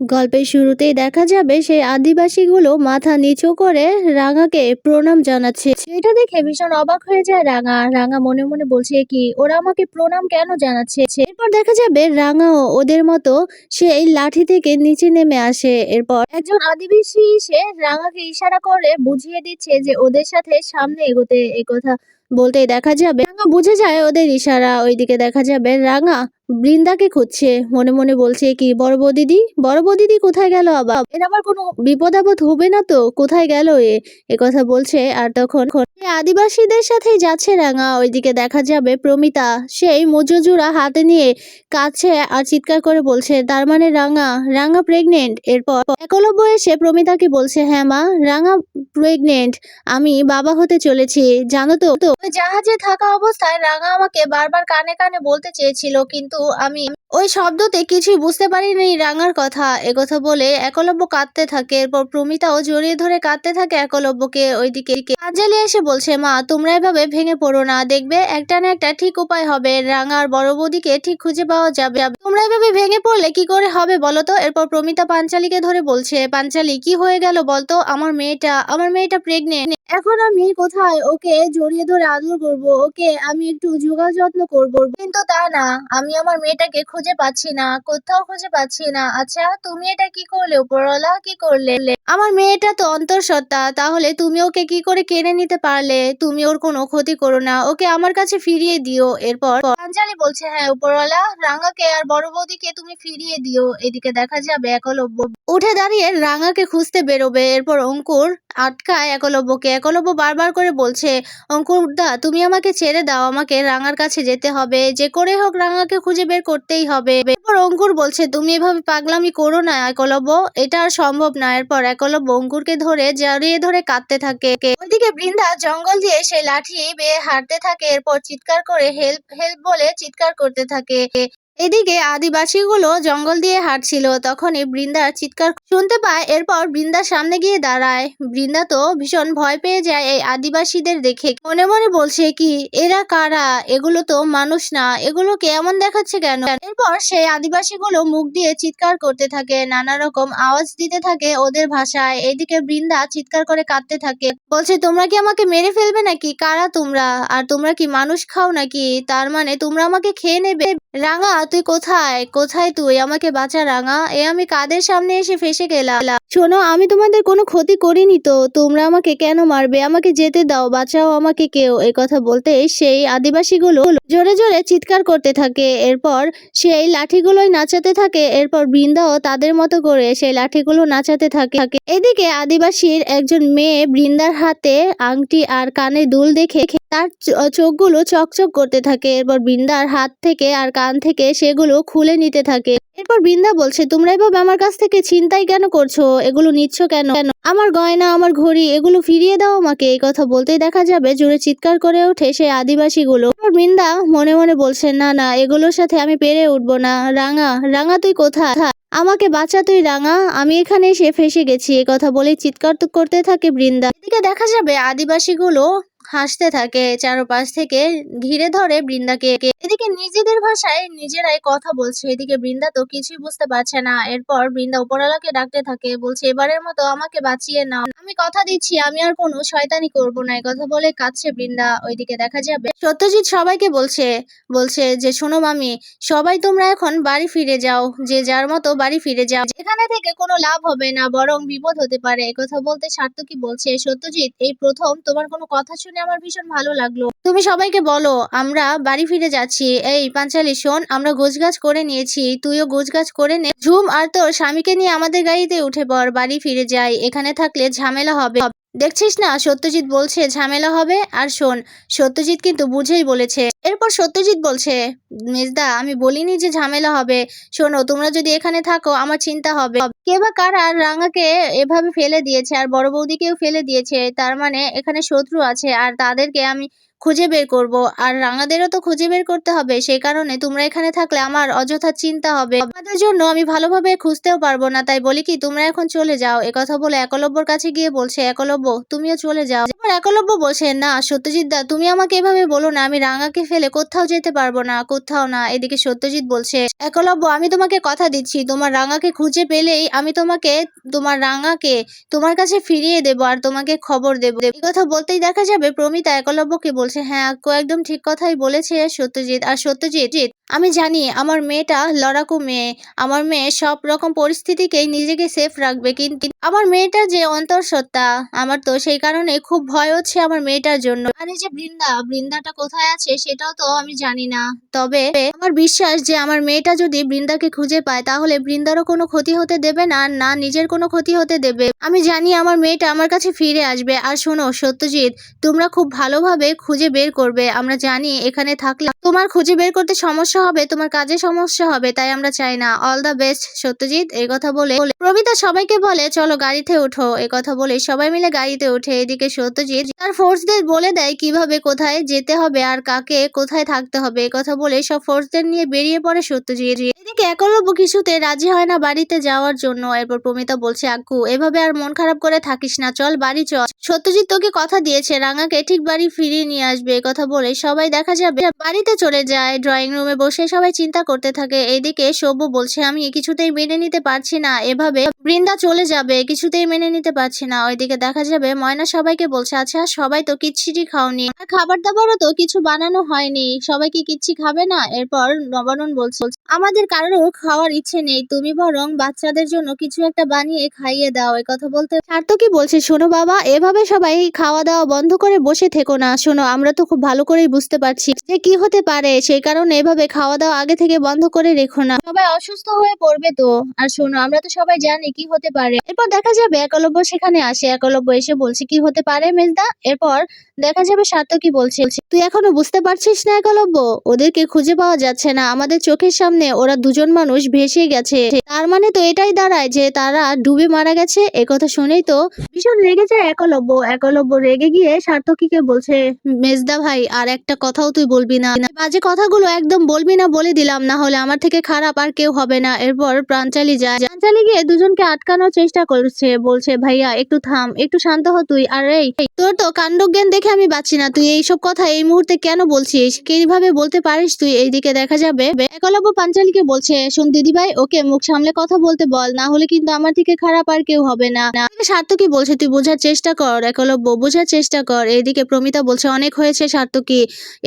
গল্পের শুরুতেই দেখা যাবে সেই আদিবাসীগুলো মাথা নিচু করে রাঙাকে প্রণাম জানাচ্ছে। সেটা দেখে ভীষণ অবাক হয়ে যায় রাঙা। রাঙা মনে মনে বলছে কি, ওরা আমাকে প্রণাম কেন জানাচ্ছে? এরপর দেখা যাবে রাঙাও ওদের মতো সেই লাঠি থেকে নিচে নেমে আসে। এরপর একজন আদিবাসী এসে রাঙাকে ইশারা করে বুঝিয়ে দিচ্ছে যে ওদের সাথে সামনে এগোতে এই কথা বলতেই দেখা যাবে। রাঙা বুঝে যায় ওদের ইশারা। ওইদিকে দেখা যাবে রাঙা বৃন্দাকে খুঁজছে, মনে মনে বলছে কি, বড় বৌদিদি বড় বৌদিদি কোথায় গেল আবার? এর আবার কোনো বিপদ আপদ হবে না তো? কোথায় গেল এ? কথা বলছে আর তখন আদিবাসীদের সাথে যাচ্ছে রাঙা। ওইদিকে দেখা যাবে প্রমিতা। সেই মুজোজুরা হাতে নিয়ে কাছে আর চিৎকার করে বলছে, তার মানে রাঙা রাঙা প্রেগনেন্ট এরপর একলব্য এসে প্রমিতাকে বলছে হ্যাঁ মা, রাঙা প্রেগনেন্ট আমি বাবা হতে চলেছি, জানো তো? জাহাজে থাকা অবস্থায় রাঙা আমাকে বারবার কানে কানে বলতে চেয়েছিল, কিন্তু আমি ওই শব্দতে কিছুই বুঝতে পারিনি রাঙার কথা। একথা বলে একলব্য কাঁদতে থাকে। এরপর প্রমিতাও জড়িয়ে ধরে কাঁদতে থাকে একলব্যকে ওইদিকে। আঞ্জলি এসে বলছে, মা, তোমরা এভাবে ভেঙে পড়ো না। দেখবে একটা না একটা ঠিক উপায় হবে। রাঙার বড় বৌদিকে ঠিক খুঁজে পাওয়া যাবে। তোমরা এভাবে ভেঙে পড়লে কি করে হবে বলো তো? এরপর প্রমিতা পাঞ্চালীকে ধরে বলছে, পাঞ্চালী, কি হয়ে গেল বলতো? আমার মেয়েটা আমার মেয়েটা প্রেগনেন্ট এখন আমি কোথায়? ওকে জড়িয়ে ধরে আদর করব। ওকে আমি একটু যোগা যত্ন করব। কিন্তু তা না। আমি আমার মেয়েটাকে খুঁজে পাচ্ছি না, কোথাও খুঁজে পাচ্ছি না। আচ্ছা তুমি এটা কি করলে? উপরওয়ালা কি করলে? আমার মেয়েটা তো অন্তঃসত্ত্বা, তাহলে তুমি ওকে কি করে কেড়ে নিতে পারলে? তুমি ওর কোনো ক্ষতি করো না, ওকে আমার কাছে ফিরিয়ে দিও। এরপর পাঞ্জালি বলছে হ্যাঁ উপরওয়ালা, রাঙাকে আর বড় বৌদিকে তুমি ফিরিয়ে দিও। এদিকে দেখা যাবে একলব্য। উঠে দাঁড়িয়ে রাঙাকে খুঁজতে বেরোবে। এরপর অঙ্কুর আটকায় একলব্যকে। একলব্য বারবার করে বলছে, অঙ্কুর দা, তুমি আমাকে ছেড়ে দাও। আমাকে রাঙার কাছে যেতে হবে। যে করে হোক রাঙাকে খুঁজে বের করতেই হবে। এরপর অঙ্কুর বলছে, তুমি এভাবে পাগলামি করো না, একলব্য। এটা আর সম্ভব না। এরপর একলব্য অঙ্কুরকে ধরে জড়িয়ে ধরে কাঁদতে থাকে। ওইদিকে বৃন্দা জঙ্গল দিয়ে সেই লাঠি বেয়ে হাঁটতে থাকে। এরপর চিৎকার করে, হেল্প হেল্প বলে চিৎকার করতে থাকে। এদিকে আদিবাসীগুলো জঙ্গল দিয়ে হাঁটছিল, তখনই বৃন্দার চিৎকার শুনতে পায়, এরপর বৃন্দার সামনে গিয়ে দাঁড়ায়। বৃন্দা তো ভীষণ ভয় পেয়ে যায় এই আদিবাসীদের দেখে। মনে মনে বলছে কি, এরা কারা? এগুলো তো মানুষ না এগুলো কেমন দেখাচ্ছে কেন? এরপর সেই আদিবাসীগুলো মুখ দিয়ে চিৎকার করতে থাকে, নানা রকম আওয়াজ দিতে থাকে ওদের ভাষায়। এদিকে বৃন্দা চিৎকার করে কাঁদতে থাকে। বলছে, তোমরা কি আমাকে মেরে ফেলবে নাকি? কারা তোমরা? আর তোমরা কি মানুষ খাও নাকি? তার মানে তোমরা আমাকে খেয়ে নেবে? রাঙা তুই কোথায়? কোথায় তুই? আমাকে বাঁচা রাঙা। এ আমি কাদের সামনে এসে ফেসে গেলাম? শোনো, আমি তোমাদের কোনো ক্ষতি করিনি তো। তোমরা আমাকে কেন মারবে? আমাকে যেতে দাও, বাঁচাও আমাকে কেউ। এই কথা বলতে সেই আদিবাসীগুলো জোরে জোরে চিৎকার করতে থাকে। এরপর সেই লাঠিগুলোই নাচাতে থাকে। এরপর বৃন্দাও তাদের মতো করে সেই লাঠিগুলো নাচাতে থাকে। এদিকে আদিবাসীর একজন মেয়ে বৃন্দার হাতে আংটি আর কানে দুল দেখে তার চোখগুলো চকচক করতে থাকে। এরপর বৃন্দার হাত থেকে আর কান থেকে সেগুলো খুলে নিতে থাকে। এরপর বৃন্দা বলছে, তোমরা এভাবে আমার কাছ থেকে ছিনতাই কেন করছ? এগুলো নিচ্ছ কেন? কেন আমার গয়না, আমার ঘড়ি, এগুলো ফিরিয়ে দাও আমাকে। এই কথা বলতেই দেখা যাবে জোরে চিৎকার করে ওঠে সেই আদিবাসীগুলো। বৃন্দা মনে মনে বলছে, না না, এগুলোর সাথে আমি পেরে উঠবো না। রাঙা রাঙা, তুই কোথায়? আমাকে বাঁচা, তুই রাঙা। আমি এখানে এসে ফেসে গেছি। এ কথা বলে চিৎকার করতে থাকে বৃন্দা। এদিকে দেখা যাবে আদিবাসীগুলো হাসতে থাকে, চারপাশ থেকে ঘিরে ধরে বৃন্দাকে। এদিকে নিজেদের ভাষায় নিজেরাই কথা বলছে। এদিকে বৃন্দা তো কিছুই বুঝতে পারছে না। এরপর বৃন্দা উপরওয়ালাকে ডাকতে থাকে, বলছে, এবারের মতো আমাকে বাঁচিয়ে নাও। কথা দিচ্ছি, আমি আর কোনো শয়তানি করব না। কথা বলে কাঁদছে বৃন্দা, ওইদিকে দেখা যাবে। সত্যজিৎ সবাইকে বলছে বলছে যে, শোনো মামি, সবাই তোমরা এখন বাড়ি ফিরে যাও, যে যার মতো বাড়ি ফিরে যাও। এখানে থেকে কোনো লাভ হবে না, বরং বিপদ হতে পারে। একথা বলতে সার্থকী বলছে, সত্যজিৎ, এই প্রথম তোমার কোনো কথা শুনে আমার ভীষণ ভালো লাগল। তুমি সবাইকে বলো, আমরা বাড়ি ফিরে যাচ্ছি। এই পাঞ্চালি, শোন, আমরা গোছগাছ করে নিয়েছি। তুইও গোছগাছ করে নে। ঝুম, আর তোর স্বামীকে নিয়ে আমাদের গাড়িতে উঠে পড়, বাড়ি ফিরে যাই। এখানে থাকলে ঝামেলা হবে দেখছিস না? সত্যজিৎ বলছে, ঝামেলা হবে? আর শোন, সত্যজিৎ কিন্তু বুঝেই বলেছে। এরপর সত্যজিৎ বলছে, মেজদা, আমি বলিনি যে ঝামেলা হবে। শোনো, তোমরা যদি এখানে থাকো, আমার চিন্তা হবে। কে বা কারা রাঙাকে এভাবে ফেলে দিয়েছে, আর বড় বৌদিকেও ফেলে দিয়েছে, তার মানে এখানে শত্রু আছে, আর তাদেরকে আমি খুঁজে বের করব। আর রাঙাদেরও তো খুঁজে বের করতে হবে সেই কারণে তোমরা এখানে থাকলে আমার অযথা চিন্তা হবে। আমাদের জন্য আমি ভালোভাবে খুঁজতেও পারব না, তাই বলি কি, তোমরা এখন চলে যাও। একথা বলে একলব্যর কাছে গিয়ে বলছে, একলব্য তুমিও চলে যাও। এবার একলব্য বলছে না সত্যজিৎ দা তুমি আমাকে এভাবে বলো না আমি রাঙাকে ফেলে কোথাও যেতে পারব না কোথাও না। এদিকে সত্যজিৎ বলছে একলব্য আমি তোমাকে কথা দিচ্ছি। তোমার রাঙাকে খুঁজে পেলেই আমি তোমাকে তোমার রাঙাকে তোমার কাছে ফিরিয়ে দেবো আর তোমাকে খবর দেবো। এই কথা বলতেই দেখা যাবে প্রমিতা একলব্যকে বলছে হ্যাঁ একদম ঠিক কথাই বলেছে সত্যজিৎ। আর সত্যজিৎ জিৎ, আমি জানি আমার মেয়েটা লড়াকু মেয়ে। আমার মেয়ে সব রকম পরিস্থিতিকেই নিজেকে সেফ রাখবে কিন্তু আমার মেয়েটা যে অন্তঃসত্ত্বা, আমার তো সেই কারণে খুব ভয় হচ্ছে আমার মেয়েটার জন্য। আর এই যে বৃন্দা, বৃন্দাটা কোথায় আছে সেটাও তো আমি জানি না। তবে আমার বিশ্বাস যে আমার মেয়েটা যদি বৃন্দাকে খুঁজে পায়, তাহলে বৃন্দারও কোনো ক্ষতি হতে দেবে না না নিজের কোনো ক্ষতি হতে দেবে। আমি জানি আমার মেয়েটা আমার কাছে ফিরে আসবে। আর শোনো, সত্যজিৎ, তোমরা খুব ভালোভাবে খুঁজে বের করবে। আমরা জানি এখানে থাকলে তোমার খুঁজে বের করতে সমস্যা হবে, তোমার কাজে সমস্যা হবে, তাই আমরা চাই না। অল দ্য বেস্ট সত্যজিৎ, এই কথা বলে প্রমিতা সবাইকে বলে, চলো গাড়িতে ওঠো এই কথা বলে সবাই মিলে গাড়িতে ওঠে এদিকে সত্যজিৎ তার ফোর্সদের বলে দেয় কীভাবে কোথায় যেতে হবে আর কাকে কোথায় থাকতে হবে। এই কথা বলে সব ফোর্সদের নিয়ে বেরিয়ে পড়ে সত্যজিৎ। এদিকে একলব্য কিছুতে রাজি হয় না বাড়িতে যাওয়ার জন্য। এরপর প্রমিতা বলছে আক্কু এভাবে আর মন খারাপ করে থাকিস না, চল বাড়ি চল। সত্যজিৎ তোকে কথা দিয়েছে, রাঙাকে ঠিক বাড়ি ফিরিয়ে নিয়ে আসবে। কথা বলে সবাই দেখা যাবে, বাড়িতে চলে যায় ড্রয়িং রুমে বসে সবাই চিন্তা করতে থাকে। এইদিকে সব্য বলছে, আমি কিছুতেই মেনে নিতে পারছি না। এভাবে বৃন্দা চলে যাবে কিছুতেই মেনে নিতে পারছি না। ওইদিকে দেখা যাবে, ময়না সবাইকে বলছে আচ্ছা সবাই তো কিচ্ছিটি খাওনি। খাবার দাবারও তো কিছু বানানো হয়নি। সবাই কি কিচ্ছি খাবে না? এরপর নবানন বলছে, আমাদের কারোর খাওয়ার ইচ্ছে নেই। তুমি বরং বাচ্চাদের জন্য কিছু একটা বানিয়ে খাইয়ে দাও। এই কথা বলতে সার্থকই বলছে, শোনো বাবা, এভাবে সবাই খাওয়া দাওয়া বন্ধ করে বসে থেকো না। শোনো, আমরা তো খুব ভালো করেই বুঝতে পারছি যে কি হতে পারে। সেই কারণে এভাবে খাওয়া দাওয়া আগে থেকে বন্ধ করে রেখো না। সবাই অসুস্থ হয়ে পড়বে তো। আর শোনো, আমরা তো সবাই জানি কি হতে পারে। এরপর দেখা যাবে একলব্য সেখানে আসে। একলব্য এসে বলছে কি হতে পারে মেজদা? এরপর দেখা যাবে সার্থকই বলছে। তুই এখনও বুঝতে পারছিস না একলব্য? ওদেরকে খুঁজে পাওয়া যাচ্ছে না। আমাদের চোখের সামনে ওরা দুজন মানুষ ভেসে গেছে। তার মানে তো এটাই দাঁড়ায় যে তারা ডুবে মারা গেছে। একথা শুনেই তো ভীষণ রেগে যায় একলব্য। একলব্য রেগে গিয়ে সার্থকীকে বলছে, মেজদা ভাই, আর একটা কথাও তুই বলবি না। বাজে কথাগুলো একদম বলবি না বলে দিলাম, না হলে আমার থেকে খারাপ আর কেউ হবে না। এরপর প্রাঞ্চালি যায়। প্রাঞ্চালি গিয়ে দুজনকে আটকানোর চেষ্টা করছে। বলছে, ভাইয়া, একটু থাম, একটু শান্ত হ তুই। আর, এই তোর তো কাণ্ডজ্ঞান দেখে আমি বাঁচি না। তুই এইসব কথা এই মুহূর্তে কেন বলছিস? কীভাবে বলতে পারিস তুই? এইদিকে দেখা যাবে। একলব্য পাঞ্চালীকে বলছে, শোন দিদিভাই, ওকে মুখ সামলে কথা বলতে বল, না হলে কিন্তু আমার থেকে খারাপ আর কেউ হবে না। সার্থকী বলছে, তুই বোঝার চেষ্টা কর, একলব্য, বোঝার চেষ্টা কর। এইদিকে প্রমিতা বলছে, অনেক হয়েছে সার্থকী।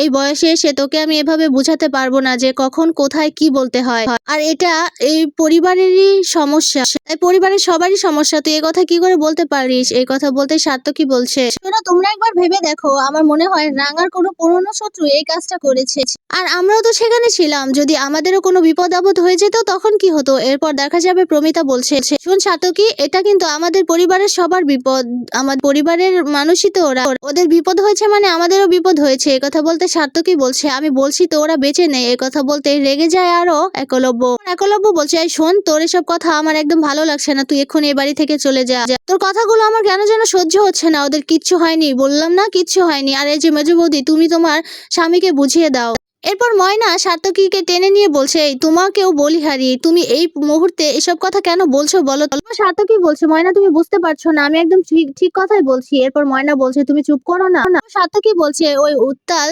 এই বয়সে এসে তোকে আমি এভাবে বুঝাতে পারব না। যে কখন, কোথায়, কি বলতে হয়। আর এটা এই পরিবারেরই সমস্যা। এই পরিবারের সবারই সমস্যা। তুই এ কথা কি করে বলতে পারিস? এই কথা বলতে সার্থকী বলছে? শোনো, তোমরা একবার ভেবে দেখো। আমার মনে হয় রাঙার কোনো পুরনো শত্রু এই কাজটা করেছে। আর আমরাও তো সেখানে ছিলাম। যদি আমাদেরও কোনো বিপদ আপদ হয়ে যেত, তখন কি হতো? এরপর দেখা যাবে, প্রমিতা বলছে। শোন সাতকি এটা কিন্তু আমাদের পরিবারের সবার বিপদ। আমার পরিবারের মানুষই তো ওরা। ওদের বিপদ হয়েছে মানে আমাদেরও বিপদ হয়েছে। কথা বলতে সার্থকী বলছে? আমি বলছি তো ওরা বেঁচে নেই। কথা বলতে রেগে যায় আরও। একলব্য। একলব্য বলছে, এই শোন, তোর এসব কথা আমার একদম ভালো লাগছে না। তুই এখন এ বাড়ি থেকে চলে যা। তোর কথাগুলো আমার কেন যেন সহ্য হচ্ছে না। ওদের কিচ্ছু হয়নি। বললাম না কিচ্ছু হয়নি। আর এই যে মেজু বৌদি তুমি তোমার স্বামীকে বুঝিয়ে দাও। এরপর ময়না সার্থকীকে টেনে নিয়ে বলছে "এই, তোমাকেও বলি হারি তুমি এই মুহূর্তে এসব কথা কেন বলছো বলো তো?" সার্থকী বলছে ময়না তুমি বুঝতে পারছ না আমি একদম ঠিক ঠিক কথাই বলছি। এরপর ময়না বলছে তুমি চুপ করো না। সার্থকী বলছে ওই উত্তাল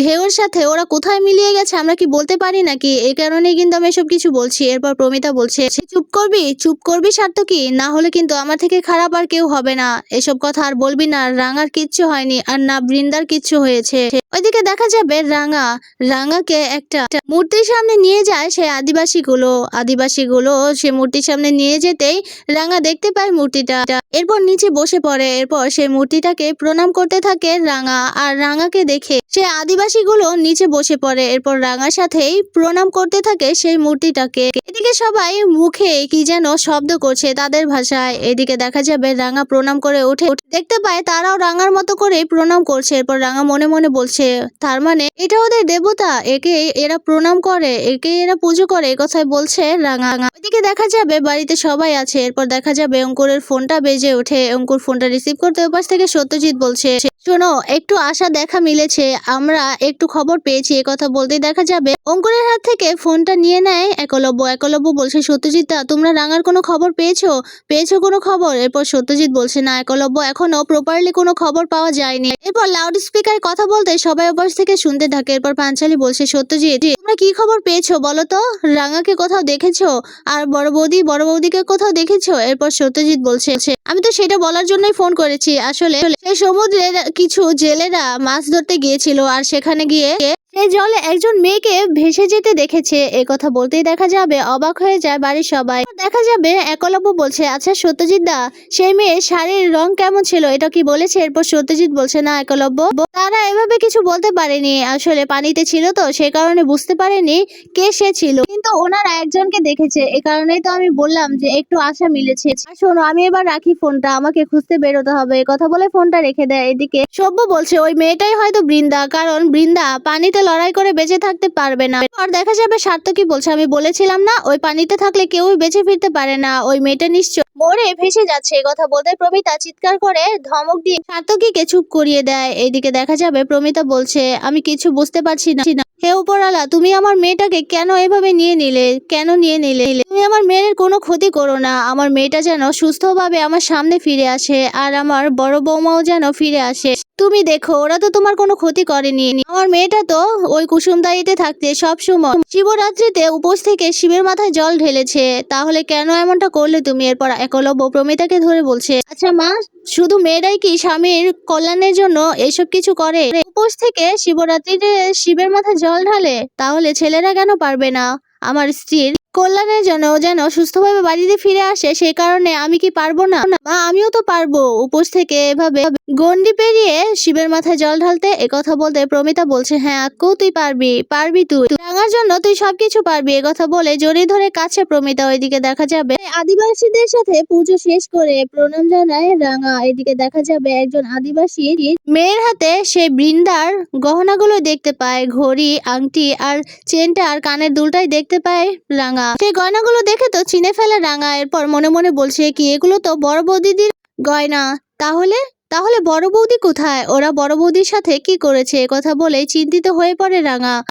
ঢেউর সাথে ওরা কোথায় মিলিয়ে গেছে আমরা কি বলতে পারি নাকি? এই কারণেই কিন্তু আমি এসব কিছু বলছি। এরপর প্রমিতা বলছে চুপ করবি? চুপ করবি সার্থকী? না হলে কিন্তু আমার থেকে খারাপ আর কেউ হবে না। এসব কথা আর বলবি না। রাঙার কিচ্ছু হয়নি আর না বৃন্দার কিচ্ছু হয়েছে। ওইদিকে দেখা যাবে রাঙা রাঙাকে একটা মূর্তির সামনে নিয়ে যায় সে আদিবাসীগুলো। আদিবাসীগুলো সে মূর্তির সামনে নিয়ে যেতেই রাঙা দেখতে পায় মূর্তিটা। এরপর নিচে বসে পড়ে। এরপর সেই মূর্তিটাকে প্রণাম করতে থাকে রাঙা আর রাঙাকে দেখে সে আদিবাসীগুলো নিচে বসে পড়ে। এরপর রাঙার সাথেই প্রণাম করতে থাকে সেই মূর্তিটাকে। এদিকে সবাই মুখে কি যেন শব্দ করছে তাদের ভাষায়। এদিকে দেখা যাবে রাঙা প্রণাম করে উঠে দেখতে পায় তারাও রাঙার মতো করে প্রণাম করছে। এরপর রাঙা মনে মনে বলছে, তার মানে এটা ওদের দেবতা সত্যজিৎদা একে এরা প্রণাম করে, একে এরা পুজো করে, এই কথাই বলছে রাঙা। ওইদিকে দেখা যাবে বাড়িতে সবাই আছে, এরপর দেখা যাবে অঙ্কুরের ফোনটা বেজে ওঠে। অঙ্কুর ফোনটা রিসিভ করতে ওপাশ থেকে সত্যজিৎ বলছে, শোনো, একটু আশা দেখা মিলেছে, আমরা একটু খবর পেয়েছি কথা বলতেই দেখা যাবে। অঙ্কুরের হাত থেকে ফোনটা নিয়ে নেয় একলব্য। একলব্য বলছে, সত্যজিৎ দা, তোমরা রাঙার কোনো খবর পেয়েছ? পেয়েছ কোনো খবর? এরপর সত্যজিৎ বলছে, না, একলব্য, এখনও প্রপারলি কোনো খবর পাওয়া যায়নি। এরপর লাউড স্পিকার কথা বলতে সবাই ওপাশ থেকে শুনতে থাকে। এরপর পাঞ্চালি বলছে, সত্যজিৎ, তোমরা কি খবর পেয়েছ বলো তো? রাঙাকে কোথাও দেখেছ? আর বড় বৌদি, বড় বৌদিকে কোথাও দেখেছ? এরপর সত্যজিৎ বলছে, আমি তো সেটা বলার জন্যই ফোন করেছি। আসলে সেই সমুদ্রের কিছু জেলেরা মাছ ধরতে গিয়েছিল আর সেখানে গিয়ে জলে একজন মেয়েকে ভেসে যেতে দেখেছে। এ কথা বলতেই দেখা যাবে অবাক হয়ে যায় বাড়ির সবাই। দেখা যাবে একলব্য বলছে আচ্ছা সত্যজিৎ দা, সেই মেয়ের শাড়ির রং কেমন ছিল? এটা কি বলেছে? এরপর সত্যজিৎ বলছে, না, একলব্য। তারা এভাবে কিছু বলতে পারেনি। আসলে পানিতে ছিল তো, সে কারণে বুঝতে পারেনি কে সে ছিল। কিন্তু ওনারা একজনকে দেখেছে। এ কারণেই তো আমি বললাম যে একটু আশা মিলেছে। শোনো আমি এবার রাখি ফোনটা। আমাকে খুঁজতে বেরোতে হবে। কথা বলে ফোনটা রেখে দেয়। এদিকে সভ্য বলছে, ওই মেয়েটাই হয়তো বৃন্দা। কারণ বৃন্দা পানিতে লড়াই করে বেঁচে থাকতে পারবে না। আর দেখা যাবে সার্থকী বলছে? আমি বলেছিলাম না, ওই পানিতে থাকলে কেউই বেঁচে ফিরতে পারে না। ওই মেয়েটা নিশ্চয় মরে ভেসে যাচ্ছে। কথা বলতে প্রমিতা চিৎকার করে ধমক দিয়ে সার্থকীকে চুপ করিয়ে দেয়? এইদিকে দেখা যাবে প্রমিতা বলছে, আমি কিছু বুঝতে পারছি না। হে উপরালা তুমি আমার মেয়েটাকে কেন এভাবে নিয়ে নিলে? কেন নিয়ে নিলে? তুমি আমার মেয়ের কোনো ক্ষতি করো না। আমার মেয়েটা যেন সুস্থভাবে আমার সামনে ফিরে আসে, আর আমার বড় বৌমাও যেন ফিরে আসে। তুমি দেখো, ওরা তো তোমার কোনো ক্ষতি করেনি। আমার মেয়েটা তো ওই কুসুমদাইতে থাকতে সব সময় শিবরাত্রিতে উপোস থেকে শিবের মাথায় জল ঢেলেছে। তাহলে কেন এমনটা করলে তুমি? এরপর একলব্য প্রমিতাকে ধরে বলছে আচ্ছা মা, শুধু মেয়েরাই কি স্বামীর কল্যাণের জন্য এসব কিছু করে? উপোস থেকে শিবরাত্রিতে শিবের মাথায় জল ঢালে? তাহলে ছেলেরা কেন পারবে না? আমার স্ত্রীর কল্যাণের জন্য যেন সুস্থভাবে বাড়িতে ফিরে আসে সেই কারণে আমি কি পারব না? মা, আমিও তো পারব। উপোস থেকে এভাবে গন্ডি পেরিয়ে শিবের মাথায় জল ঢালতে কথা বলতে প্রমিতা বলছে হ্যাঁ আক্কু, তুই পারবি পারবি তুই। রাঙার জন্য তুই সবকিছু পারবি কথা বলে জড়িয়ে ধরে কাছে প্রমিতা। ওইদিকে দেখা যাবে আদিবাসীদের সাথে পুজো শেষ করে প্রণাম জানায় রাঙা। এদিকে দেখা যাবে একজন আদিবাসী মেয়ের হাতে সে বৃন্দার গহনাগুলো দেখতে পায়, ঘড়ি, আংটি আর চেনটা আর কানের দুলটাই দেখতে পায় রাঙা। সেই গয়নাগুলো দেখে তো চিনে ফেলে রাঙা। এরপর মনে মনে বলছে কি, এগুলো তো বড় বৌদিদির গয়না। তাহলে? তাহলে বড় বৌদি কোথায়? ওরা বড় বৌদির সাথে কি করেছে? কথা বলে চিন্তিত হয়ে পড়ে রাঙা।